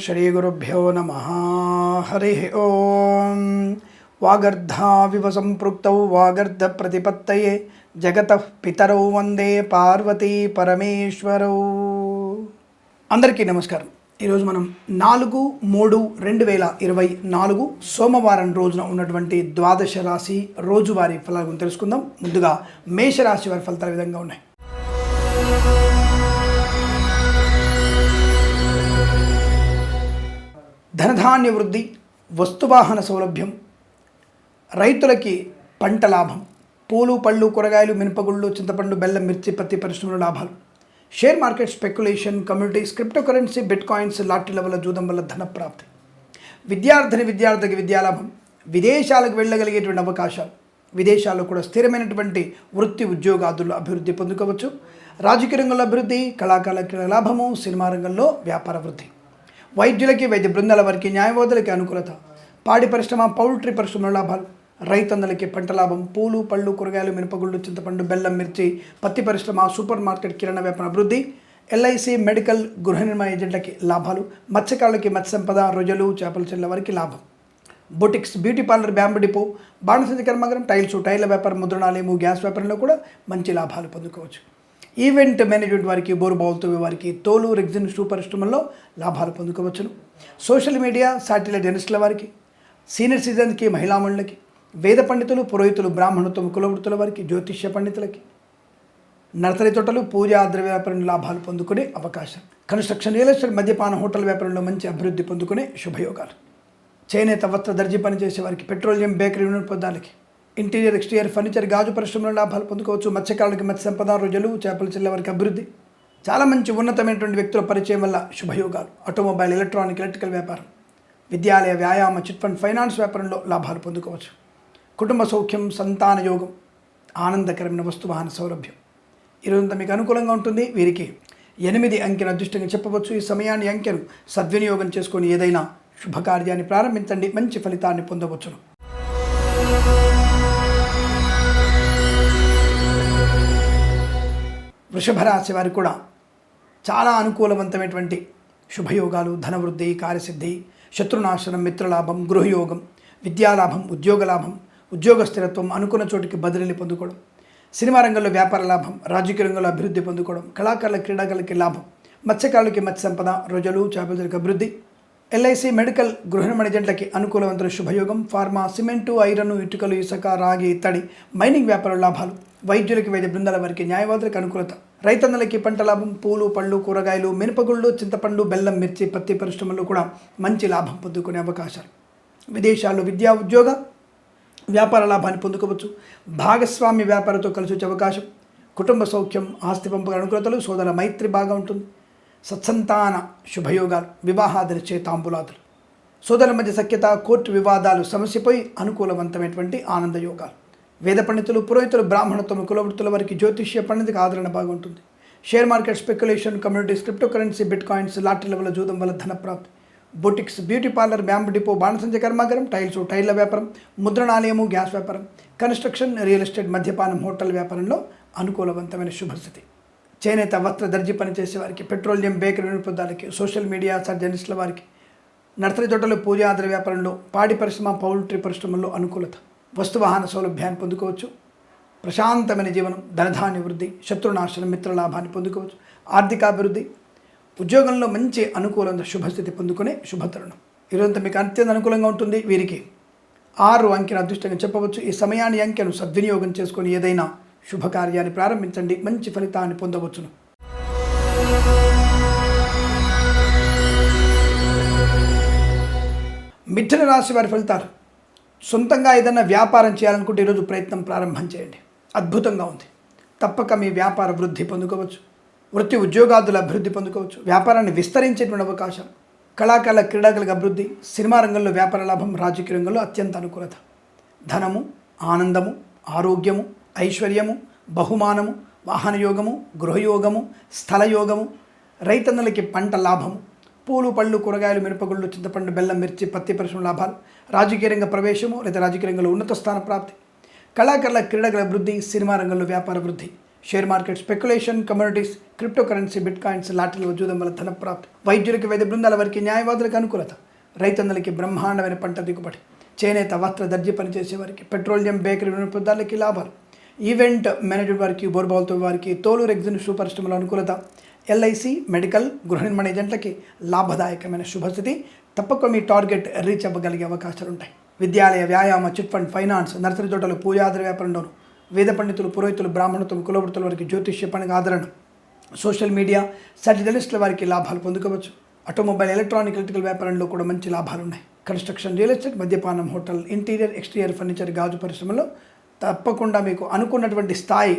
శ్రీగురుభ్యో నమ। హరి ఓం। వాగర్ధావివ సంపృక్తౌ వాగర్ధ ప్రతిపత్తయే। జగత పితరౌ వందే పార్వతీ పరమేశ్వరౌ। అందరికీ నమస్కారం। ఈరోజు మనం నాలుగు మూడు రెండు వేల ఇరవై నాలుగు సోమవారం రోజున ఉన్నటువంటి ద్వాదశ రాశి రోజువారీ ఫలాలను తెలుసుకుందాం. ముందుగా మేషరాశి వారి ఫలితాలు విధంగా ఉన్నాయి? ధనధాన్య వృద్ధి వస్తువాహన సౌలభ్యం రైతులకి పంట లాభం పూలు పళ్ళు కూరగాయలు మినపగుళ్ళు చింతపండు బెల్లం మిర్చి పత్తి పరిశ్రమల లాభాలు. Share market speculation communities crypto currency bitcoins లాటరీల వల్ల జూదం వల్ల ధన ప్రాప్తి విద్యార్థిని విద్యార్థికి విద్యాలాభం విదేశాలకు వెళ్ళగలిగేటువంటి అవకాశాలు విదేశాల్లో కూడా స్థిరమైనటువంటి వృత్తి ఉద్యోగాదులు అభివృద్ధి పొందుకోవచ్చు. రాజకీయ రంగంలో అభివృద్ధి కళాకారులకి లాభము సినిమా రంగంలో వ్యాపార వృద్ధి. వైద్యులకి వైద్య బృందాల వారికి న్యాయవాదులకి అనుకూలత. పాడి పరిశ్రమ పౌల్ట్రీ పరిశ్రమ లాభాలు. రైతన్నలకి పంట లాభం. పూలు పళ్ళు కూరగాయలు మినపగుళ్ళు చింతపండు బెల్లం మిర్చి పత్తి పరిశ్రమ సూపర్ మార్కెట్ కిరణ వ్యాపార అభివృద్ధి. ఎల్ఐసి మెడికల్ గృహ నిర్మాణ ఏజెంట్లకి లాభాలు. మత్స్యకారులకి మత్స్య సంపద రొయ్యలు చేపల చెల్ల వారికి లాభం. Boutiques beauty parlour bamboo depot బాణసంచ కర్మాగారం టైల్స్ టైర్ల వ్యాపారం ముద్రణాలయము గ్యాస్ వ్యాపారంలో కూడా మంచి లాభాలు పొందుకోవచ్చు. ఈవెంట్ మేనేజ్మెంట్ వారికి బోరు బావులతో వారికి తోలు రెగ్జిన్ షూ పరిశ్రమల్లో లాభాలు పొందుకోవచ్చును. సోషల్ మీడియా శాటిలైట్ జర్నలిస్టుల వారికి సీనియర్ సిటిజన్కి మహిళామణులకి వేద పండితులు పురోహితులు బ్రాహ్మణత్వం కులవృత్తుల వారికి జ్యోతిష్య పండితులకి నర్సరీ తోటలు పూజా ద్రవ్య వ్యాపారంలో లాభాలు పొందుకునే అవకాశం. కన్స్ట్రక్షన్ రియల్ ఎస్టేట్ మద్యపాన హోటల్ వ్యాపారంలో మంచి అభివృద్ధి పొందుకునే శుభయోగాలు. చేనేత వస్త్ర దర్జీ పనిచేసే వారికి పెట్రోలియం బేకరీ పొందాలకి ఇంటీరియర్ ఎక్స్టీరియర్ ఫర్నిచర్ గాజు పరిశ్రమలో లాభాలు పొందుకోవచ్చు. మత్స్యకారులకి మత్స్య సంపద రోజులు చేపలు చెల్లె వారికి అభివృద్ధి. చాలా మంచి ఉన్నతమైనటువంటి వ్యక్తుల పరిచయం వల్ల శుభయోగాలు. ఆటోమొబైల్ ఎలక్ట్రానిక్ ఎలక్ట్రికల్ వ్యాపారం. విద్యాలయ వ్యాయామ చిట్ ఫండ్ ఫైనాన్స్ వ్యాపారంలో లాభాలు పొందుకోవచ్చు. కుటుంబ సౌఖ్యం సంతాన యోగం ఆనందకరమైన వస్తువాహన సౌలభ్యం. ఈరోజంతా మీకు అనుకూలంగా ఉంటుంది. వీరికి ఎనిమిది అంకెను అదృష్టంగా చెప్పవచ్చు. ఈ సమయాన్ని అంకెను సద్వినియోగం చేసుకొని ఏదైనా శుభకార్యాన్ని ప్రారంభించండి. మంచి ఫలితాన్ని పొందవచ్చును. వృషభ రాశి వారికి కూడా చాలా అనుకూలవంతమైనటువంటి శుభయోగాలు ధనవృద్ధి కార్యసిద్ధి శత్రునాశనం మిత్రలాభం గృహయోగం విద్యాలాభం ఉద్యోగ లాభం ఉద్యోగ స్థిరత్వం అనుకున్న చోటికి బదిలీని పొందుకోవడం సినిమా రంగంలో వ్యాపార లాభం రాజకీయ రంగంలో అభివృద్ధి పొందుకోవడం కళాకారుల క్రీడాకారులకి లాభం మత్స్యకారులకి మత్స్య సంపద రొజలు చేపలకి అభివృద్ధి ఎల్ఐసి మెడికల్ గృహ మణిజెంట్లకి అనుకూలవంతుల శుభయోగం ఫార్మా సిమెంటు ఐరన్ ఇటుకలు ఇసుక రాగి ఇత్తడి మైనింగ్ వ్యాపార లాభాలు వైద్యులకి వైద్య బృందాల వారికి న్యాయవాదులకు అనుకూలత. రైతన్నలకి పంట లాభం పూలు పళ్ళు కూరగాయలు మినపగుళ్ళు చింతపండు బెల్లం మిర్చి పత్తి పరిశ్రమల్లో కూడా మంచి లాభం పొందుకునే అవకాశాలు. విదేశాల్లో విద్యా ఉద్యోగ వ్యాపార లాభాన్ని పొందుకోవచ్చు. భాగస్వామ్య వ్యాపారంతో కలిసి వచ్చే అవకాశం. కుటుంబ సౌఖ్యం ఆస్తి పంపక అనుకూలతలు సోదర మైత్రి బాగా ఉంటుంది. సత్సంతాన శుభయోగాలు వివాహాది చేతాంబులాదులు. సోదరుల మధ్య సఖ్యత కోర్టు వివాదాలు సమస్యపై అనుకూలవంతమైనటువంటి ఆనంద యోగాలు వేద పండితులు పురోహితులు బ్రాహ్మణత్వం కులవృత్తుల వారికి జ్యోతిష్య పండితికి ఆదరణ బాగుంటుంది. Share market speculation communities crypto currency bitcoins లాటరీల వల్ల జూదం వల్ల ధన ప్రాప్తి. Boutiques beauty parlour bamboo depot బాణసంచ కర్మాగారం టైల్స్ టైర్ల వ్యాపారం ముద్రణాలయము గ్యాస్ వ్యాపారం కన్స్ట్రక్షన్ రియల్ ఎస్టేట్ మద్యపానం హోటల్ వ్యాపారంలో అనుకూలవంతమైన శుభస్థితి. చేనేత వస్త్ర దర్జీ పనిచేసే వారికి పెట్రోలియం బేకరీ వినోదాలకి సోషల్ మీడియా జర్నలిస్టుల వారికి నర్సరీ తోటలు పూజ ఆధార వ్యాపారంలో పాడి పరిశ్రమ పౌల్ట్రీ పరిశ్రమల్లో అనుకూలత. వస్తువాహన సౌలభ్యాన్ని పొందుకోవచ్చు. ప్రశాంతమైన జీవనం ధనధాన్య వృద్ధి శత్రునాశనం మిత్రలాభాన్ని పొందుకోవచ్చు. ఆర్థికాభివృద్ధి ఉద్యోగంలో మంచి అనుకూలంగా శుభస్థితి పొందుకునే శుభతరుణం. ఈరోజంతా మీకు అత్యంత అనుకూలంగా ఉంటుంది. వీరికి ఆరు అంకెను అదృష్టంగా చెప్పవచ్చు. ఈ సమయాన్ని అంకెను సద్వినియోగం చేసుకొని ఏదైనా శుభకార్యాన్ని ప్రారంభించండి. మంచి ఫలితాన్ని పొందవచ్చును. మిథున రాశి వారి ఫలితాలు. సొంతంగా ఏదైనా వ్యాపారం చేయాలనుకుంటే ఈరోజు ప్రయత్నం ప్రారంభం చేయండి. అద్భుతంగా ఉంది. తప్పక మీ వ్యాపార వృద్ధి పొందుకోవచ్చు. వృత్తి ఉద్యోగాదుల అభివృద్ధి పొందుకోవచ్చు. వ్యాపారాన్ని విస్తరించేటువంటి అవకాశం. కళాకాల క్రీడాకులకు అభివృద్ధి. సినిమా రంగంలో వ్యాపార లాభం రాజకీయ రంగంలో అత్యంత అనుకూలత. ధనము ఆనందము ఆరోగ్యము ఐశ్వర్యము బహుమానము వాహనయోగము గృహయోగము స్థలయోగము రైతన్నులకి పంట లాభము. పూలు పళ్ళు కూరగాయలు మిరపగుళ్ళు చింతపండు బెల్లం మిర్చి పత్తి పరిశ్రమ లాభాలు. రాజకీయ రంగ ప్రవేశము లేదా రాజకీయ రంగంలో ఉన్నత స్థాన ప్రాప్తి. కళాకారుల క్రీడల అభివృద్ధి సినిమా రంగంలో వ్యాపార వృద్ధి. Share market speculation communities crypto currency bitcoins లాటరీల ఉద్యోగం వల్ల ధనప్రాప్తి వైద్యులకి వైద్య బృందాల వారికి న్యాయవాదులకు అనుకూలత. రైతన్నలకి బ్రహ్మాండమైన పంట దిగుబడి. చేనేత వస్త్ర దర్జీ పనిచేసే వారికి పెట్రోలియం బేకరీ వినియోగదారులకి లాభాలు. ఈవెంట్ మేనేజ్మెంట్ వారికి బోర్బాల్తో వారికి తోలు ఎగ్జిన్ షూ పరిశ్రమల అనుకూలత. ఎల్ఐసి మెడికల్ గృహ నిర్మాణ ఏజెంట్లకి లాభదాయకమైన శుభస్థితి. తప్పక మీ టార్గెట్ రీచ్ అవ్వగలిగే అవకాశాలు ఉంటాయి విద్యాలయ వ్యాయామ చిట్ ఫండ్ ఫైనాన్స్ నర్సరీ తోటలు పూజాదర వ్యాపారంలోను వేద పండితులు పురోహితులు బ్రాహ్మణుతులు కులవృత్తుల వారికి జ్యోతిష్య పండుగ ఆదరణ. సోషల్ మీడియా సర్టిజలిస్టుల వారికి లాభాలు పొందుకోవచ్చు. ఆటోమొబైల్ ఎలక్ట్రానిక్ ఎలక్ట్రికల్ వ్యాపారంలో కూడా మంచి లాభాలు ఉన్నాయి కన్స్ట్రక్షన్ రియల్ ఎస్టేట్ మద్యపానం హోటల్ ఇంటీరియర్ ఎక్స్టీరియర్ ఫర్నిచర్ గాజు పరిశ్రమలో తప్పకుండా మీకు అనుకున్నటువంటి స్థాయి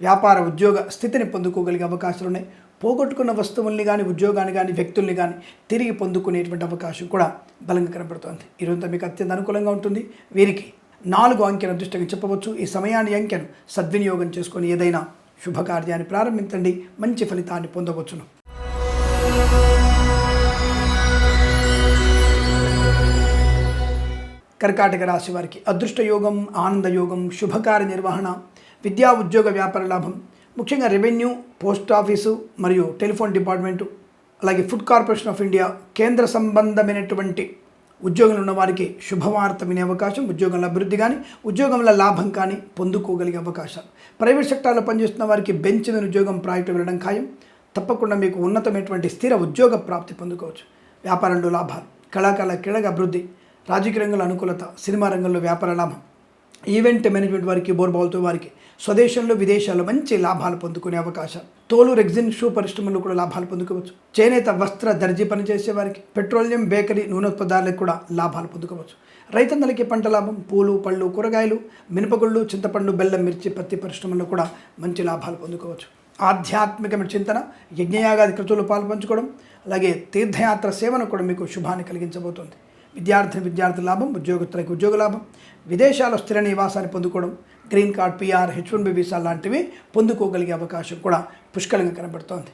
వ్యాపార ఉద్యోగ స్థితిని పొందుకోగలిగే అవకాశాలు ఉన్నాయి పోగొట్టుకున్న వస్తువుల్ని కానీ ఉద్యోగాన్ని కానీ వ్యక్తుల్ని కానీ తిరిగి పొందుకునేటువంటి అవకాశం కూడా బలంగా కనబడుతోంది. ఈరోజు మీకు అత్యంత అనుకూలంగా ఉంటుంది. వీరికి నాలుగు అంకెను అదృష్టంగా చెప్పవచ్చు. ఈ సమయాన్ని అంకెను సద్వినియోగం చేసుకొని ఏదైనా శుభకార్యాన్ని ప్రారంభించండి. మంచి ఫలితాన్ని పొందవచ్చును. కర్కాటక రాశి వారికి అదృష్ట యోగం ఆనంద యోగం శుభకార్య నిర్వహణ విద్యా ఉద్యోగ వ్యాపార లాభం ముఖ్యంగా రెవెన్యూ పోస్ట్ ఆఫీసు మరియు టెలిఫోన్ డిపార్ట్మెంటు అలాగే ఫుడ్ కార్పొరేషన్ ఆఫ్ ఇండియా కేంద్ర సంబంధమైనటువంటి ఉద్యోగంలో ఉన్న వారికి శుభవార్త వినే అవకాశం ఉద్యోగంలో అభివృద్ధి కానీ ఉద్యోగంలో లాభం కానీ పొందుకోగలిగే అవకాశాలు. ప్రైవేట్ సెక్టార్లో పనిచేస్తున్న వారికి బెంచ్ మీద ఉద్యోగం ప్రాజెక్టు వెళ్ళడం ఖాయం. తప్పకుండా మీకు ఉన్నతమైనటువంటి స్థిర ఉద్యోగ ప్రాప్తి పొందుకోవచ్చు. వ్యాపారంలో లాభాలు కళాకాల క్రీడగా అభివృద్ధి రాజకీయ రంగంలో అనుకూలత సినిమా రంగంలో వ్యాపార లాభం ఈవెంట్ మేనేజ్మెంట్ వారికి బోర్బాల్తో వారికి స్వదేశంలో విదేశాల్లో మంచి లాభాలు పొందుకునే అవకాశాలు తోలు రెగ్జిన్ షూ పరిశ్రమలు కూడా లాభాలు పొందుకోవచ్చు. చేనేత వస్త్ర దర్జీ పనిచేసే వారికి పెట్రోలియం బేకరీ నూనె పదార్థాలకు కూడా లాభాలు పొందుకోవచ్చు. రైతన్నలకి పంట లాభం పూలు పళ్ళు కూరగాయలు మినపగుళ్ళు చింతపండు బెల్లం మిర్చి పత్తి పరిశ్రమల్లో కూడా మంచి లాభాలు పొందుకోవచ్చు. ఆధ్యాత్మికమైన చింతన యజ్ఞయాగాది కృతులు పాల్పంచుకోవడం అలాగే తీర్థయాత్ర సేవను కూడా మీకు శుభాన్ని కలిగించబోతోంది. విద్యార్థి విద్యార్థి లాభం ఉద్యోగస్తులకు ఉద్యోగ లాభం విదేశాల్లో స్థిర నివాసాన్ని పొందుకోవడం green card PR H one B visa లాంటివి పొందుకోగలిగే అవకాశం కూడా పుష్కలంగా కనబడుతోంది.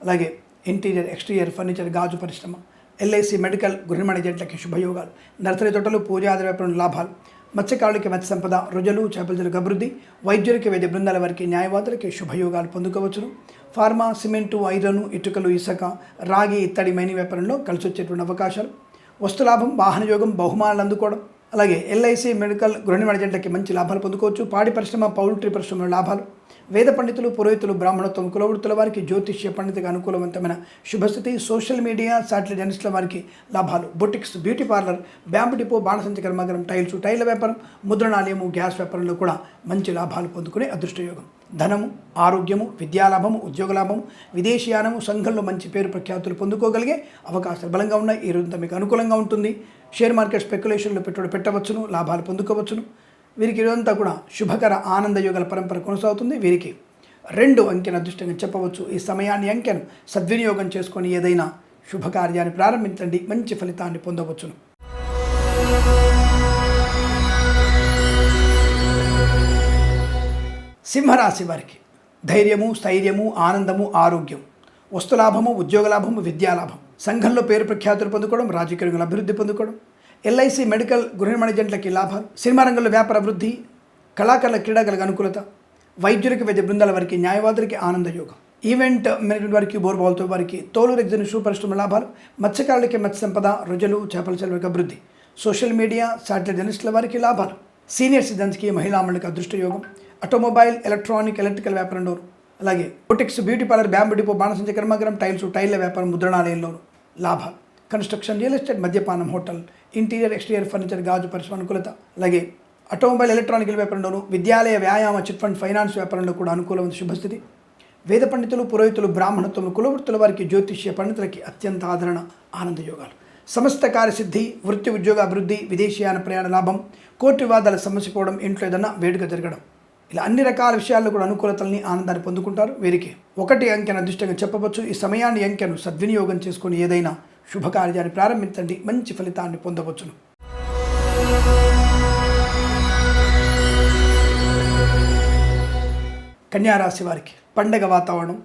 అలాగే ఇంటీరియర్ ఎక్స్టీరియర్ ఫర్నిచర్ గాజు పరిశ్రమ ఎల్ఐసి మెడికల్ గృహనిర్మాణ జట్లకి శుభయోగాలు. నర్సరీ తోటలు పూజాది వ్యాపారం లాభాలు. మత్స్యకారులకి మత్స్య సంపద రుజలు చేపలజలకు అభివృద్ధి వైద్యులకి వైద్య బృందాల వారికి న్యాయవాదులకి శుభయోగాలు పొందుకోవచ్చును. ఫార్మా సిమెంటు ఐరను ఇటుకలు ఇసుక రాగి ఇత్తడి మైని వ్యాపారంలో కలిసి వచ్చేటువంటి అవకాశాలు వస్తులాభం వాహన యోగం బహుమానాలు అందుకోవడం అలాగే ఎల్ఐసి మెడికల్ గృహ మేనేజెంట్లకి మంచి లాభాలు పొందుకోవచ్చు. పాడి పరిశ్రమ పౌల్ట్రీ పరిశ్రమలో లాభాలు. వేద పండితులు పురోహితులు బ్రాహ్మణత్వం కులవృత్తుల వారికి జ్యోతిష్య పండితుగా అనుకూలవంతమైన శుభస్థితి. సోషల్ మీడియా సాటిలైట్ జర్నలిస్టుల వారికి లాభాలు. Boutiques beauty parlour bamboo depot బాణసంచ కర్మాగారం టైల్స్ టైల్ వ్యాపారం ముద్రణాలయము గ్యాస్ వ్యాపారంలో కూడా మంచి లాభాలు పొందుకునే అదృష్టయోగం. ధనము ఆరోగ్యము విద్యాలాభము ఉద్యోగలాభము విదేశీయానము సంఘంలో మంచి పేరు ప్రఖ్యాతులు పొందుకోగలిగే అవకాశాలు బలంగా ఉన్నాయి. ఈ రోజంతా మీకు అనుకూలంగా ఉంటుంది. షేర్ మార్కెట్ స్పెక్యులేషన్లో పెట్టుబడి పెట్టవచ్చును లాభాలు పొందుకోవచ్చును. వీరికి ఇదంతా కూడా శుభకర ఆనంద యోగాల పరంపర కొనసాగుతుంది. వీరికి రెండు అంకెను అదృష్టంగా చెప్పవచ్చు. ఈ సమయాన్ని అంకెను సద్వినియోగం చేసుకొని ఏదైనా శుభకార్యాన్ని ప్రారంభించండి. మంచి ఫలితాన్ని పొందవచ్చును. సింహరాశి వారికి. ధైర్యము స్థైర్యము ఆనందము ఆరోగ్యం. వస్తులాభము ఉద్యోగ లాభము విద్యాలాభం. సంఘంలో పేరు ప్రఖ్యాతులు పొందుకోవడం రాజకీయ రంగంలో అభివృద్ధి పొందుకోవడం. ఎల్ఐసి మెడికల్ గృహ నిర్మాణ ఏజెంట్లకి లాభాలు. సినిమా రంగంలో వ్యాపార అభివృద్ధి కళాకారుల క్రీడాగలకు అనుకూలత. వైద్యులకి వైద్య బృందాల వారికి న్యాయవాదులకి ఆనంద యోగం. ఈవెంట్ మేనేజ్మెంట్ వారికి బోర్బాల్తో వారికి తోలు రెగ్జిన్ షూ పరిశ్రమ లాభాలు. మత్స్యకారులకి మత్స్య సంపద రుజలు చేపల చెలవుకి అభివృద్ధి. సోషల్ మీడియా శాటిలైట్ జర్నలిస్టుల వారికి లాభాలు. సీనియర్ సిటిజన్స్కి మహిళా అదృష్టయోగం అదృష్ట యోగం. ఆటోమొబైల్ ఎలక్ట్రానిక్ ఎలక్ట్రికల్ వ్యాపారంలో అలాగే boutiques beauty parlour bamboo depot బాణసంచ కర్మగరం టైల్స్ టైల్ల వ్యాపారం ముద్రణాలయంలోను. లాభాలు. కన్స్ట్రక్షన్ రియల్ ఎస్టేట్ మద్యపానం హోటల్ ఇంటీరియర్ ఎక్స్టీరియర్ ఫర్నిచర్ గాజు పరిశ్రమ అనుకూలత. అలాగే ఆటోమొబైల్ ఎలక్ట్రానికల్ వ్యాపారంలోను విద్యాలయ వ్యాయామ చిట్ ఫండ్ ఫైనాన్స్ వ్యాపారంలో కూడా అనుకూలమైన శుభస్థితి. వేద పండితులు పురోహితులు బ్రాహ్మణత్వం కులవృత్తుల వారికి జ్యోతిష్య పండితులకి అత్యంత ఆదరణ ఆనంద యోగాలు. సమస్త కార్యసిద్ధి వృత్తి ఉద్యోగ అభివృద్ధి విదేశీయాన ప్రయాణ లాభం కోర్టు వివాదాల సమస్య పోవడం ఇంట్లో ఏదన్నా వేడుక జరగడం. ఇలా అన్ని రకాల విషయాల్లో కూడా అనుకూలతల్ని ఆనందాన్ని పొందుకుంటారు. వీరికి ఒకటి అంకెను అదృష్టంగా చెప్పవచ్చు. ఈ సమయాన్ని అంకెను సద్వినియోగం చేసుకుని ఏదైనా శుభకార్యాన్ని ప్రారంభించండి. మంచి ఫలితాన్ని పొందవచ్చును. కన్యారాశి వారికి పండగ వాతావరణం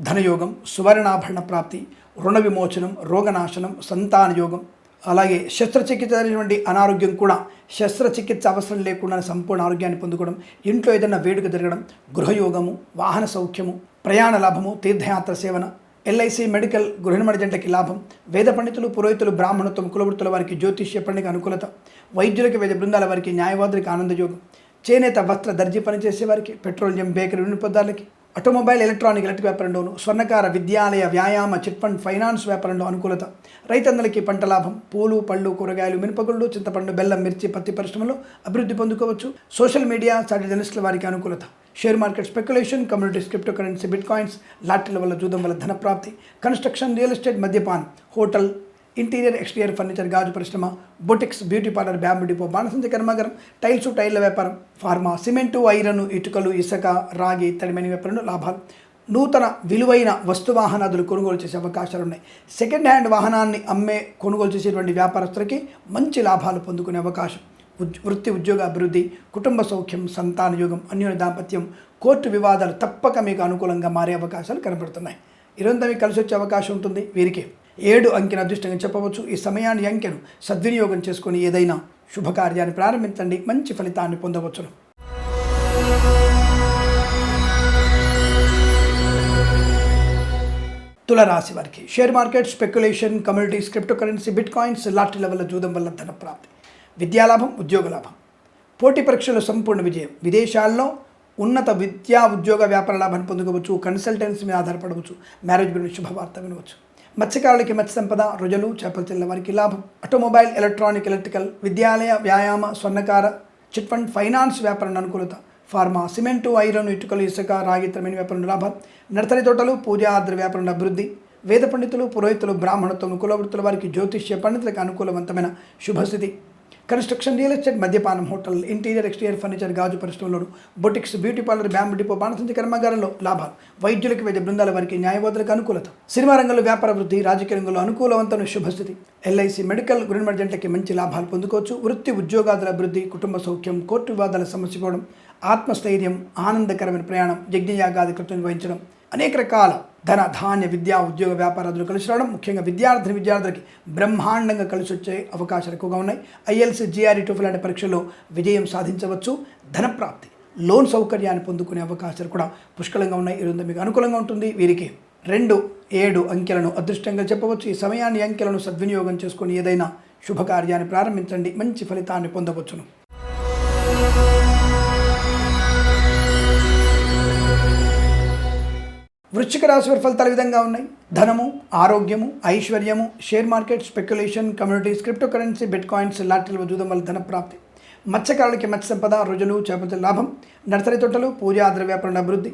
ధనయోగం సువర్ణాభరణ ప్రాప్తి రుణ విమోచనం రోగనాశనం సంతాన యోగం అలాగే శస్త్రచికిత్స అనేటువంటి అనారోగ్యం కూడా శస్త్రచికిత్స అవసరం లేకుండా సంపూర్ణ ఆరోగ్యాన్ని పొందుకోవడం ఇంట్లో ఏదైనా వేడుక జరగడం గృహయోగము వాహన సౌఖ్యము ప్రయాణ లాభము తీర్థయాత్ర సేవన ఎల్ఐసి మెడికల్ గృహిణమణి జంటకి లాభం వేద పండితులు పురోహితులు బ్రాహ్మణత్వం కులవృత్తుల వారికి జ్యోతిష్య పండుగ అనుకూలత వైద్యులకి వేద బృందాల వారికి న్యాయవాదులకి ఆనందయోగం చేనేత వస్త్ర దర్జీ పనిచేసే వారికి పెట్రోలియం బేకరీ వినియోగదారులకి ఆటోమొబైల్ ఎలక్ట్రానిక్ ఎలక్ట్రిక్ వ్యాపారంలోను స్వర్ణకార విద్యాలయ వ్యాయామ చిట్ ఫండ్ ఫైనాన్స్ వ్యాపారంలో అనుకూలత. రైతన్నలకి పంట లాభం. పూలు పళ్ళు కూరగాయలు మినపగుళ్ళు చింతపండు బెల్లం మిర్చి పత్తి పరిశ్రమలో అభివృద్ధి పొందుకోవచ్చు. సోషల్ మీడియా సాటి జర్నలిస్టుల వారికి అనుకూలత. Share market speculation communities crypto currency bitcoins లాటరీల వల్ల జూదం వల్ల ధనప్రాప్తి. కన్స్ట్రక్షన్ రియల్ ఎస్టేట్ మద్యపాన్. హోటల్ ఇంటీరియర్ ఎక్స్టీరియర్ ఫర్నిచర్ గాజు పరిశ్రమ boutiques beauty parlour bamboo depot బాణసంచ కర్మాగారం టైల్స్ టైర్ల వ్యాపారం ఫార్మా సిమెంటు ఐరన్ ఇటుకలు ఇసుక రాగి తడిమైన వ్యాపారంలో లాభాలు. నూతన విలువైన వస్తు వాహనాదులు కొనుగోలు చేసే అవకాశాలు ఉన్నాయి. సెకండ్ హ్యాండ్ వాహనాన్ని అమ్మే కొనుగోలు చేసేటువంటి వ్యాపారస్తులకి మంచి లాభాలు పొందుకునే అవకాశం. ఉద్ వృత్తి ఉద్యోగ అభివృద్ధి కుటుంబ సౌఖ్యం సంతాన యోగం అన్యోన్య దాంపత్యం కోర్టు వివాదాలు తప్పక మీకు అనుకూలంగా మారే అవకాశాలు కనబడుతున్నాయి. ఇరంతా మీకు కలిసి వచ్చే అవకాశం ఉంటుంది. వీరికి ఏడు అంకెను అదృష్టంగా చెప్పవచ్చు. ఈ సమయాన్ని అంకెను సద్వినియోగం చేసుకుని ఏదైనా శుభకార్యాన్ని ప్రారంభించండి. మంచి ఫలితాన్ని పొందవచ్చును. తులరాశి వారికి share market speculation communities crypto currency bitcoins లాటరీల వల్ల జూదం వల్ల ధన ప్రాప్తి. విద్యాలాభం ఉద్యోగ లాభం. పోటీ పరీక్షలో సంపూర్ణ విజయం. విదేశాల్లో ఉన్నత విద్యా ఉద్యోగ వ్యాపార లాభాన్ని పొందుకోవచ్చు. కన్సల్టెన్సీ మీద ఆధారపడవచ్చు. మ్యారేజ్ గురించి శుభవార్త వినవచ్చు. మత్స్యకారులకి మత్స్య సంపద రుజులు చేపలు తెల్ల వారికి లాభం. ఆటోమొబైల్ ఎలక్ట్రానిక్ ఎలక్ట్రికల్ విద్యాలయ వ్యాయామ స్వర్ణకార చిట్ ఫండ్ ఫైనాన్స్ వ్యాపారం అనుకూలత. ఫార్మా సిమెంటు ఐరన్ ఇటుకలు ఇసుక రాగి తరమైన వ్యాపారం లాభం. నర్సరీ తోటలు పూజా ఆద్ర వ్యాపారం అభివృద్ధి. వేద పండితులు పురోహితులు బ్రాహ్మణత్వం కులవృత్తుల వారికి జ్యోతిష్య పండితులకు అనుకూలవంతమైన శుభస్థితి. కన్స్ట్రక్షన్ రియల్ ఎస్టేట్ మద్యపానం హోటల్ ఇంటీరియర్ ఎక్స్టీరియర్ ఫర్నిచర్ గాజు పరిశ్రమలోను boutiques beauty parlour bamboo depot బాణసంచి కర్మాగారంలో లాభాలు. వైద్యులకు వైద్య బృందాల వారికి న్యాయవాదులకు అనుకూలత. సినిమా రంగంలో వ్యాపార వృద్ధి రాజకీయ రంగంలో అనుకూలవంతమైన శుభస్థితి. ఎల్ఐసి మెడికల్ గురిమడి జంటకి మంచి లాభాలు పొందుకోవచ్చు. వృత్తి ఉద్యోగాదుల అభివృద్ధి కుటుంబ సౌఖ్యం కోర్టు వివాదాల సమస్యపోవడం ఆత్మస్థైర్యం ఆనందకరమైన ప్రయాణం యజ్ఞయాగాది కృతం నిర్వహించడం అనేక రకాల ధన ధాన్య విద్యా ఉద్యోగ వ్యాపారాదులు కలిసి రావడం ముఖ్యంగా విద్యార్థి విద్యార్థులకి బ్రహ్మాండంగా కలిసి వచ్చే అవకాశాలు ఎక్కువగా ఉన్నాయి. ఐఎల్సీ జీఆర్ఈ టూఫ్ లాంటి పరీక్షల్లో విజయం సాధించవచ్చు. ధనప్రాప్తి లోన్ సౌకర్యాన్ని పొందుకునే అవకాశాలు కూడా పుష్కలంగా ఉన్నాయి. ఈరోజు మీకు అనుకూలంగా ఉంటుంది. వీరికి రెండు ఏడు అంకెలను అదృష్టంగా చెప్పవచ్చు. ఈ సమయాన్ని అంకెలను సద్వినియోగం చేసుకొని ఏదైనా శుభకార్యాన్ని ప్రారంభించండి. మంచి ఫలితాన్ని పొందవచ్చును. వృశ్చిక రాశి వారి ఫలితాలు విధంగా ఉన్నాయి? ధనము ఆరోగ్యము ఐశ్వర్యము share market speculation communities crypto currency bitcoins లాటరీలు జూదం వల్ల ధన ప్రాప్తి మత్స్యకారులకి మత్స్య సంపద రుజులు చేపల లాభం నర్సరీ తోటలు పూజా ఆద్ర వ్యాపారం అభివృద్ధి.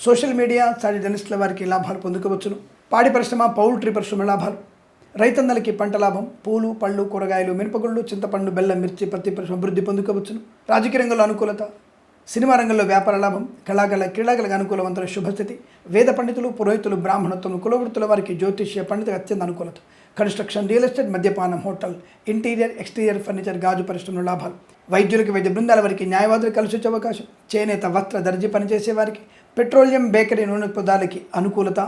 సోషల్ మీడియా సాటి జర్నలిస్టుల వారికి లాభాలు పొందుకోవచ్చును. పాడి పరిశ్రమ పౌల్ట్రీ పరిశ్రమ లాభాలు. రైతన్నలకి పంట లాభం పూలు పళ్ళు కూరగాయలు మినపగుళ్ళు చింతపండు బెల్లం మిర్చి పత్తి పరిశ్రమ అభివృద్ధి పొందుకోవచ్చును. రాజకీయ రంగంలో అనుకూలత. సినిమా రంగంలో వ్యాపార లాభం కళాకళ క్రీడాకళకు అనుకూలవంతుల శుభస్థితి వేద పండితులు పురోహితులు బ్రాహ్మణత్వం కులవృత్తుల వారికి జ్యోతిష్య పండిత అత్యంత అనుకూలత. కన్స్ట్రక్షన్ రియల్ ఎస్టేట్ మద్యపానం హోటల్ ఇంటీరియర్ ఎక్స్టీరియర్ ఫర్నిచర్ గాజు పరిశ్రమల లాభాలు. వైద్యులకి వైద్య బృందాల వారికి న్యాయవాదులు కలిసి వచ్చే అవకాశం. చేనేత వస్త్ర దర్జీ పనిచేసే వారికి పెట్రోలియం బేకరీ నూనె పదార్థాలకి అనుకూలత.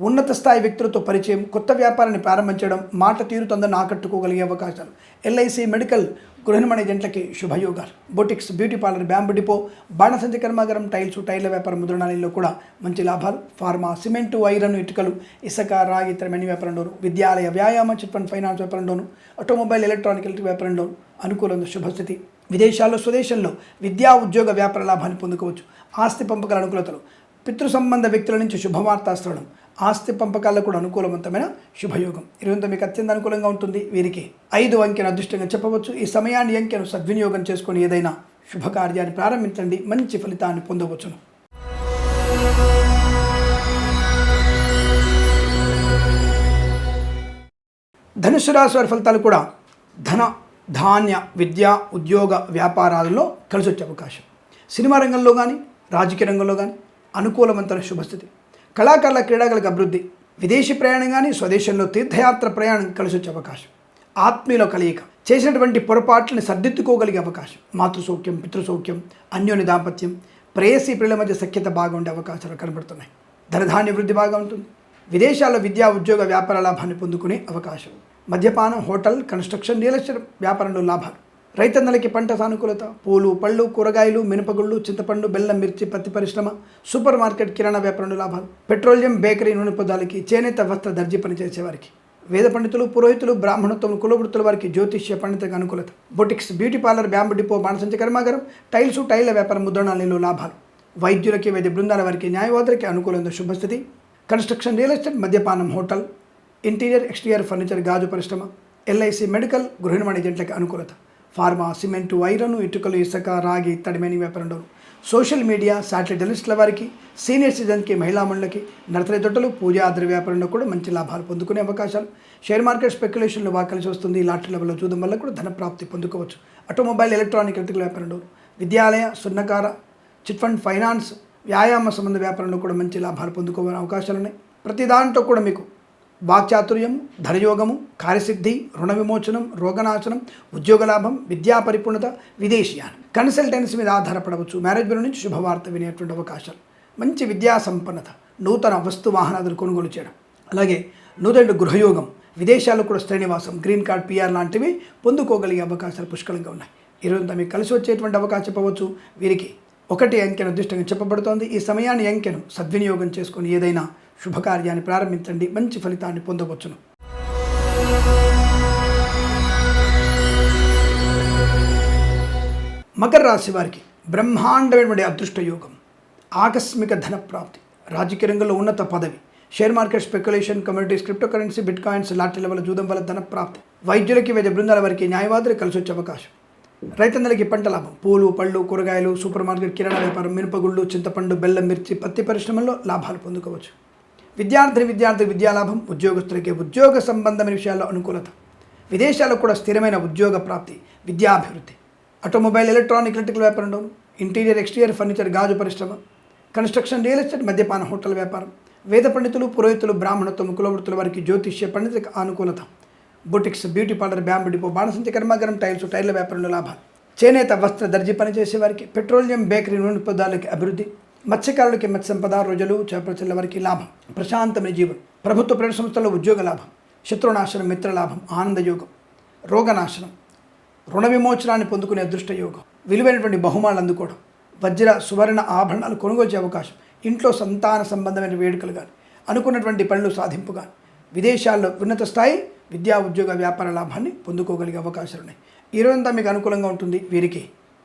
ఉన్నత స్థాయి వ్యక్తులతో పరిచయం కొత్త వ్యాపారాన్ని ప్రారంభించడం మాట తీరు తొందరను ఆకట్టుకోగలిగే అవకాశాలు. ఎల్ఐసి మెడికల్ గృహిణమణి జంటలకి శుభయోగాలు. Boutiques beauty parlour bamboo depot బాణసంచి కర్మాగారం టైల్స్ టైర్ల వ్యాపారం ముద్రణాలయంలో కూడా మంచి లాభాలు. ఫార్మా సిమెంటు ఐరన్ ఇటుకలు ఇసుక రాగి ఇతరమైన వ్యాపారంలోను విద్యాలయ వ్యాయామ చిట్ ఫండ్ ఫైనాన్స్ వ్యాపారంలోను ఆటోమొబైల్ ఎలక్ట్రానిక్ ఎలక్ట్రిక్ వ్యాపారంలోను అనుకూలంగా శుభస్థితి. విదేశాల్లో స్వదేశంలో విద్యా ఉద్యోగ వ్యాపార లాభాన్ని పొందుకోవచ్చు. ఆస్తి పంపకాల అనుకూలతలు. పితృ సంబంధ వ్యక్తుల నుంచి శుభవార్త ఆస్తి పంపకాలకు కూడా అనుకూలవంతమైన శుభయోగం. ఇరవై మీకు అత్యంత అనుకూలంగా ఉంటుంది. వీరికి ఐదు అంకెను అదృష్టంగా చెప్పవచ్చు. ఈ సమయాన్ని అంకెను సద్వినియోగం చేసుకొని ఏదైనా శుభకార్యాన్ని ప్రారంభించండి. మంచి ఫలితాన్ని పొందవచ్చును. ధనుసు రాశి వారి ఫలితాలు కూడా ధన ధాన్య విద్య ఉద్యోగ వ్యాపారాలలో కలిసి వచ్చే అవకాశం. సినిమా రంగంలో కానీ రాజకీయ రంగంలో కానీ అనుకూలవంతమైన శుభస్థితి. కళాకారుల క్రీడాకులకు అభివృద్ధి విదేశీ ప్రయాణం కానీ స్వదేశంలో తీర్థయాత్ర ప్రయాణం కలిసి వచ్చే అవకాశం ఆత్మీయుల కలయిక చేసినటువంటి పొరపాట్లని సర్దిద్దుకోగలిగే అవకాశం మాతృసౌఖ్యం పితృసౌఖ్యం అన్యోన్య దాంపత్యం ప్రేయసీ ప్రియుల మధ్య సఖ్యత బాగా ఉండే అవకాశాలు కనబడుతున్నాయి. ధనధాన్య వృద్ధి బాగా ఉంటుంది. విదేశాల్లో విద్యా ఉద్యోగ వ్యాపార లాభాన్ని పొందుకునే అవకాశం. మద్యపానం హోటల్ కన్స్ట్రక్షన్ రియల్ ఎస్టేట్ వ్యాపారంలో లాభాలు. రైతన్నలకి పంట సానుకూలత. పూలు పళ్ళు కూరగాయలు మినపగుళ్ళు చింతపండు బెల్లం మిర్చి పత్తి పరిశ్రమ సూపర్ మార్కెట్ కిరాణా వ్యాపారంలో లాభాలు. పెట్రోలియం బేకరీ నూనె పదాలకి చేనేత వస్త్ర దర్జీ పనిచేసేవారికి వేద పండితులు పురోహితులు బ్రాహ్మణత్వం కులవృత్తుల వారికి జ్యోతిష్య పండితకు అనుకూలత. Boutiques beauty parlour bamboo depot బాణసంచ కర్మాగారం టైల్సు టైల్ల వ్యాపారం ముద్రణాలలో లాభాలు. వైద్యులకి వైద్య బృందాల వారికి న్యాయవాదులకి అనుకూలంగా శుభస్థితి కన్స్ట్రక్షన్ రియల్ ఎస్టేట్ మద్యపానం హోటల్ ఇంటీరియర్ ఎక్స్టీరియర్ ఫర్నిచర్ గాజు పరిశ్రమ ఎల్ఐసి మెడికల్ గృహ నిర్మాణ ఏజెంట్లకు అనుకూలత. ఫార్మా సిమెంటు వైరను ఇటుకలు ఇసుక రాగి తడిమేని వ్యాపారంలో సోషల్ మీడియా శాటిలైట్ జర్నలిస్టుల వారికి సీనియర్ సిటిజన్కి మహిళా మండలికి నర్సరీ తొట్టలు పూజా ఆధార వ్యాపారంలో కూడా మంచి లాభాలు పొందుకునే అవకాశాలు. షేర్ మార్కెట్ స్పెక్యులేషన్లో వాకలిసి కలిసి వస్తుంది. లాటరీ లెవెల్లో చూడడం వల్ల కూడా ధన ప్రాప్తి పొందుకోవచ్చు. ఆటోమొబైల్ ఎలక్ట్రానిక్ ఎలక్ట్రికల్ వ్యాపారంలో విద్యాలయ సున్నకార చిట్ ఫండ్ ఫైనాన్స్ వ్యాయామ సంబంధ వ్యాపారంలో కూడా మంచి లాభాలు పొందుకోవడానికి అవకాశాలు ఉన్నాయి ప్రతి దాంట్లో కూడా మీకు వాక్చాతుర్యం ధనయోగము కార్యసిద్ధి రుణ విమోచనం రోగనాశనం ఉద్యోగ లాభం విద్యా పరిపూర్ణత విదేశీయానం. కన్సల్టెన్సీ మీద ఆధారపడవచ్చు. మ్యారేజ్ నుంచి శుభవార్త వినేటువంటి అవకాశాలు. మంచి విద్యా సంపన్నత నూతన వస్తు వాహనాదులు కొనుగోలు చేయడం. అలాగే నూతన గృహయోగం విదేశాల్లో కూడా శ్రేణివాసం గ్రీన్ కార్డ్ పిఆర్ లాంటివి పొందుకోగలిగే అవకాశాలు పుష్కలంగా ఉన్నాయి. ఈరోజు మీకు కలిసి వచ్చేటువంటి అవకాశం చెప్పవచ్చు వీరికి ఒకటి అంకెను అదృష్టంగా చెప్పబడుతోంది. ఈ సమయాన్ని అంకెను సద్వినియోగం చేసుకొని ఏదైనా శుభకార్యాన్ని ప్రారంభించండి. మంచి ఫలితాన్ని పొందవచ్చును. మకర రాశి వారికి బ్రహ్మాండమైనటువంటి అదృష్ట యోగం ఆకస్మిక ధన ప్రాప్తి రాజకీయ రంగంలో ఉన్నత పదవి share market speculation communities crypto currency bitcoins lottery level జూదం వల్ల ధన ప్రాప్తి వైద్యులకి వైద్య బృందాల వారికి న్యాయవాదులు కలిసి వచ్చే అవకాశం. రైతన్నలకి పంట లాభం పూలు పళ్ళు కూరగాయలు సూపర్ మార్కెట్ కిరాణా వ్యాపారం మినపగుళ్ళు చింతపండు బెల్లం మిర్చి పత్తి పరిశ్రమల్లో లాభాలు పొందుకోవచ్చు. విద్యార్థి విద్యార్థి విద్యాలాభం ఉద్యోగస్తులకి ఉద్యోగ సంబంధమైన విషయాల్లో అనుకూలత. విదేశాల్లో కూడా స్థిరమైన ఉద్యోగ ప్రాప్తి విద్యాభివృద్ధి. ఆటోమొబైల్ ఎలక్ట్రానిక్ ఎలక్ట్రికల్ వ్యాపారంలో ఇంటీరియర్ ఎక్స్టీరియర్ ఫర్నిచర్ గాజు పరిశ్రమ. కన్స్ట్రక్షన్ రియల్ ఎస్టేట్ మద్యపాన హోటల్ వ్యాపారం. వేద పండితులు పురోహితులు బ్రాహ్మణత్వం కులవృత్తుల వారికి జ్యోతిష్య పండితులకు అనుకూలత. Boutiques beauty parlour bamboo depot బాణసంచి కర్మాగారం టైల్స్ టైర్ల వ్యాపారంలో లాభాలు. చేనేత వస్త్ర దర్జీ పనిచేసే వారికి పెట్రోలియం బేకరీ నూనె పదార్థాలకి అభివృద్ధి. మత్స్యకారులకి మత్స్య సంపద రోజులు చేపల వారికి లాభం ప్రశాంతమైన జీవనం ప్రభుత్వ ప్రైవేట్ సంస్థల్లో ఉద్యోగ లాభం శత్రునాశనం మిత్రలాభం ఆనందయోగం రోగనాశనం రుణ విమోచనాన్ని పొందుకునే అదృష్ట యోగం విలువైనటువంటి బహుమానాలు అందుకోవడం వజ్ర సువర్ణ ఆభరణాలు కొనుగోలు చేసే అవకాశం ఇంట్లో సంతాన సంబంధమైన వేడుకలు కానీ అనుకున్నటువంటి పనులు సాధింపు కానీ విదేశాల్లో ఉన్నత స్థాయి విద్యా ఉద్యోగ వ్యాపార లాభాన్ని పొందుకోగలిగే అవకాశాలు ఉన్నాయి ఈరోజంతా రోజంతా మీకు అనుకూలంగా ఉంటుంది వీరికి.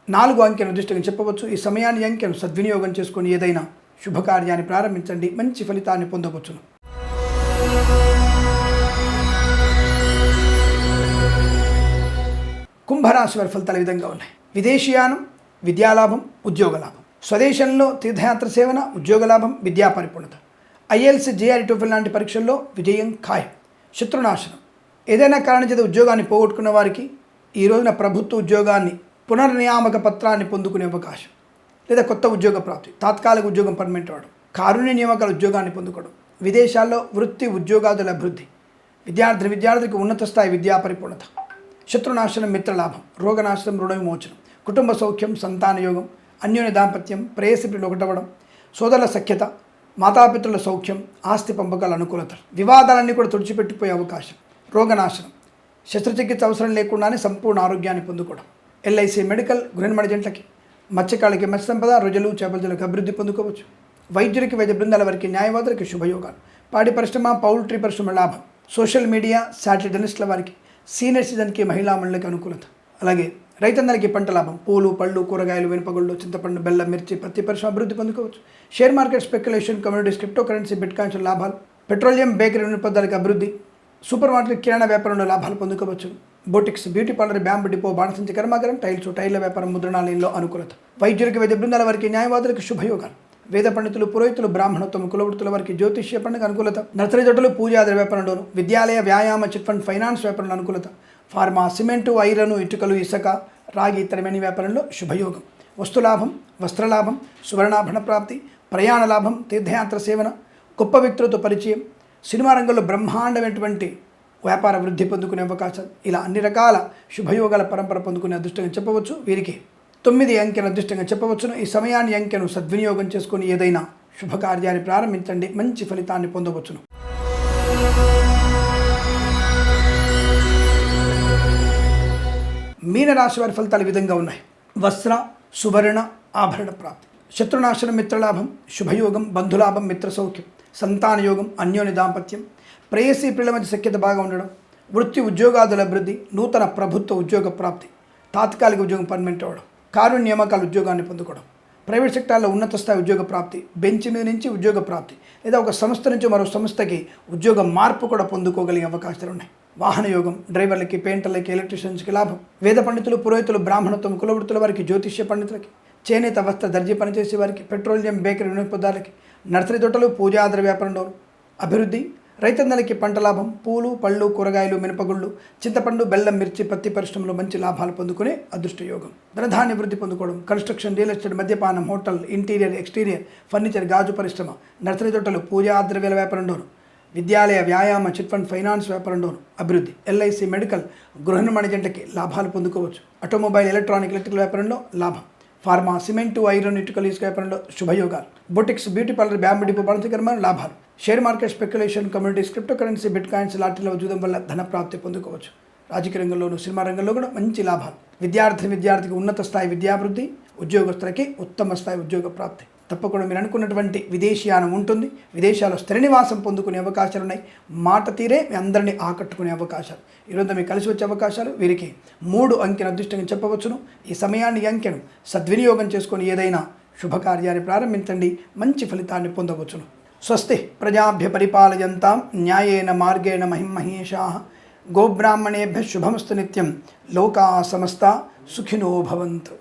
నాలుగు అంకెను దృష్టిగా చెప్పవచ్చు. ఈ సమయాన్ని అంకెను సద్వినియోగం చేసుకొని ఏదైనా శుభకార్యాన్ని ప్రారంభించండి. మంచి ఫలితాన్ని పొందవచ్చును. కుంభరాశి వారి ఫలితాలు విధంగా ఉన్నాయి. విదేశీయానం విద్యాలాభం ఉద్యోగ లాభం. స్వదేశంలో తీర్థయాత్ర సేవన ఉద్యోగ లాభం విద్యా పరిపూర్ణత. ఐఎల్సీ జేఆర్ టోఫిల్ లాంటి పరీక్షల్లో విజయం ఖాయం. శత్రునాశనం. ఏదైనా కారణం చేత ఉద్యోగాన్ని పోగొట్టుకున్న వారికి ఈ రోజున ప్రభుత్వ ఉద్యోగాన్ని పునర్నియామక పత్రాన్ని పొందుకునే అవకాశం లేదా కొత్త ఉద్యోగ ప్రాప్తి తాత్కాలిక ఉద్యోగం పర్మనెంట్ అవ్వడం కారుణ్య నియామకాల ఉద్యోగాన్ని పొందుకోవడం విదేశాల్లో వృత్తి ఉద్యోగాదుల అభివృద్ధి విద్యార్థి విద్యార్థికి ఉన్నత స్థాయి విద్యా పరిపూర్ణత శత్రునాశనం మిత్రలాభం రోగనాశనం రుణ విమోచనం కుటుంబ సౌఖ్యం సంతాన యోగం అన్యోన్య దాంపత్యం ప్రేయసిపిలు ఒకటవడం సోదరుల సఖ్యత మాతాపితృల సౌఖ్యం ఆస్తి పంపకాల అనుకూలత వివాదాలన్నీ కూడా తుడిచిపెట్టిపోయే అవకాశం రోగనాశనం శస్త్రచికిత్స అవసరం లేకుండానే సంపూర్ణ ఆరోగ్యాన్ని పొందుకోవడం. ఎల్ఐసి మెడికల్ గృహనిర్మాణ జంటలకి మత్స్యకాళ్ళకి మత్స్య సంపద రొజలు చేపలజలకు అభివృద్ధి పొందుకోవచ్చు. వైద్యులకి వైద్య బృందాల వారికి న్యాయవాదులకి శుభయోగాలు. పాడి పరిశ్రమ పౌల్ట్రీ పరిశ్రమ లాభం. సోషల్ మీడియా శాటిలైట్ జర్నలిస్టుల వారికి సీనియర్ సిటిజన్కి మహిళా మండలికి అనుకూలత. అలాగే రైతన్నలకి పంట లాభం. పూలు పళ్ళు కూరగాయలు వెనుపగుళ్ళు చింతపండు బెల్లం మిర్చి పత్తి పరిశ్రమ అభివృద్ధి పొందుకోవచ్చు. Share market speculation communities crypto currency bitcoins లాభాలు. పెట్రోలియం బేకరీ నిరుపదాలకు అభివృద్ధి. సూపర్ మార్కెట్ కిరాణా వ్యాపారంలో లాభాలు పొందుకోవచ్చు. Boutiques beauty parlour bamboo depot బాణసంచి కర్మాగారం టైల్స్ టైర్ల వ్యాపారం ముద్రణాలయంలో అనుకూలత. వైద్యులకి వైద్య బృందాల వారికి న్యాయవాదులకు శుభయోగాలు. వేద పండితులు పురోహితులు బ్రాహ్మణత్వం కులవృత్తుల వారికి జ్యోతిష్య పండుగ అనుకూలత. నర్సరీ జట్టులు పూజాది వ్యాపారంలోను విద్యాలయ వ్యాయామ చిట్ ఫండ్ ఫైనాన్స్ వ్యాపారంలో అనుకూలత. ఫార్మా సిమెంటు ఐరను ఇటుకలు ఇసుక రాగి ఇతరమైన వ్యాపారంలో శుభయోగం. వస్తులాభం వస్త్రలాభం సువర్ణాభరణ ప్రాప్తి ప్రయాణ లాభం తీర్థయాత్ర సేవన గొప్ప వ్యక్తులతో పరిచయం సినిమా రంగంలో బ్రహ్మాండమైనటువంటి వ్యాపార వృద్ధి పొందుకునే అవకాశం. ఇలా అన్ని రకాల శుభయోగాల పరంపర పొందుకునే అదృష్టంగా చెప్పవచ్చు. వీరికి తొమ్మిది అంకెను అదృష్టంగా చెప్పవచ్చును. ఈ సమయాన్ని అంకెను సద్వినియోగం చేసుకుని ఏదైనా శుభకార్యాన్ని ప్రారంభించండి. మంచి ఫలితాన్ని పొందవచ్చును. మీనరాశి వారి ఫలితాలు విధంగా ఉన్నాయి. వస్త్ర సువర్ణ ఆభరణ ప్రాప్తి. శత్రునాశనం మిత్రలాభం శుభయోగం బంధులాభం మిత్ర సౌఖ్యం సంతాన యోగం అన్యోన్య దాంపత్యం ప్రేయసీ పిల్లల మధ్య సఖ్యత బాగా ఉండడం వృత్తి ఉద్యోగాదుల అభివృద్ధి నూతన ప్రభుత్వ ఉద్యోగ ప్రాప్తి తాత్కాలిక ఉద్యోగం పర్మనెంట్ అవ్వడం కారు నియామకాల ఉద్యోగాన్ని పొందుకోవడం ప్రైవేట్ సెక్టార్లో ఉన్నత స్థాయి ఉద్యోగ ప్రాప్తి బెంచ్ మీద నుంచి ఉద్యోగ ప్రాప్తి లేదా ఒక సంస్థ నుంచి మరో సంస్థకి ఉద్యోగ మార్పు కూడా పొందుకోగలిగే అవకాశాలు ఉన్నాయి. వాహన యోగం డ్రైవర్లకి పెయింటర్లకి ఎలక్ట్రీషియన్స్కి లాభం. వేద పండితులు పురోహితులు బ్రాహ్మణత్వం కులవృత్తుల వారికి జ్యోతిష్య పండితులకి చేనేత వస్త్ర దర్జీ పనిచేసే వారికి పెట్రోలియం బేకరీ వినియోగదారులకి నర్సరీ తోటలు పూజాద్ర వ్యాపారంలో అభివృద్ధి రైతన్నలకి పంట లాభం పూలు పళ్ళు కూరగాయలు మినపగుళ్ళు చింతపండు బెల్లం మిర్చి పత్తి పరిశ్రమలో మంచి లాభాలు పొందుకునే అదృష్టయోగం. ధనధాన్య వృద్ధి పొందుకోవడం కన్స్ట్రక్షన్ రియల్ ఎస్టేట్ మద్యపానం హోటల్ ఇంటీరియర్ ఎక్స్టీరియర్ ఫర్నిచర్ గాజు పరిశ్రమ నర్సరీ తోటలు పూజా ద్రవ్యాల వ్యాపారంలోను విద్యాలయ వ్యాయామ చిట్ ఫండ్ ఫైనాన్స్ వ్యాపారంలోను అభివృద్ధి ఎల్ఐసి మెడికల్ గృహ నిర్మాణ జంటకి లాభాలు పొందుకోవచ్చు. ఆటోమొబైల్ ఎలక్ట్రానిక్ ఎలక్ట్రికల్ వ్యాపారంలో లాభం. ఫార్మా సిమెంటు ఐరన్ ఇటుకలు ఇసుక వ్యాపారంలో శుభయోగాలు. Boutiques beauty parlour bamboo depot బలసకరమైన లాభాలు. Share market speculation communities crypto currency bitcoins లాటరీల ఉద్యోగం వల్ల ధన ప్రాప్తి పొందుకోవచ్చు. రాజకీయ రంగంలోనూ సినిమా రంగంలో కూడా మంచి లాభాలు. విద్యార్థి విద్యార్థికి ఉన్నత స్థాయి విద్యాభివృద్ధి ఉద్యోగస్తులకి ఉత్తమ స్థాయి ఉద్యోగ ప్రాప్తి. తప్పకుండా మీరు అనుకున్నటువంటి విదేశీయానం ఉంటుంది. విదేశాల్లో స్థిర నివాసం పొందుకునే అవకాశాలు ఉన్నాయి. మాట తీరే మీ అందరినీ ఆకట్టుకునే అవకాశాలు. ఈరోజు మీకు కలిసి వచ్చే అవకాశాలు వీరికి మూడు అంకెను అదృష్టంగా చెప్పవచ్చును. ఈ సమయాన్ని అంకెను సద్వినియోగం చేసుకొని ఏదైనా శుభకార్యాన్ని ప్రారంభించండి. మంచి ఫలితాన్ని పొందవచ్చును. స్వస్తి ప్రజాభ్య పరిపాలయంతాం. న్యాయేన మార్గేణ మహిమహేషా గోబ్రాహ్మణేభ్య శుభమస్తు నిత్యం. లోకా సమస్త సుఖినో భవంతు.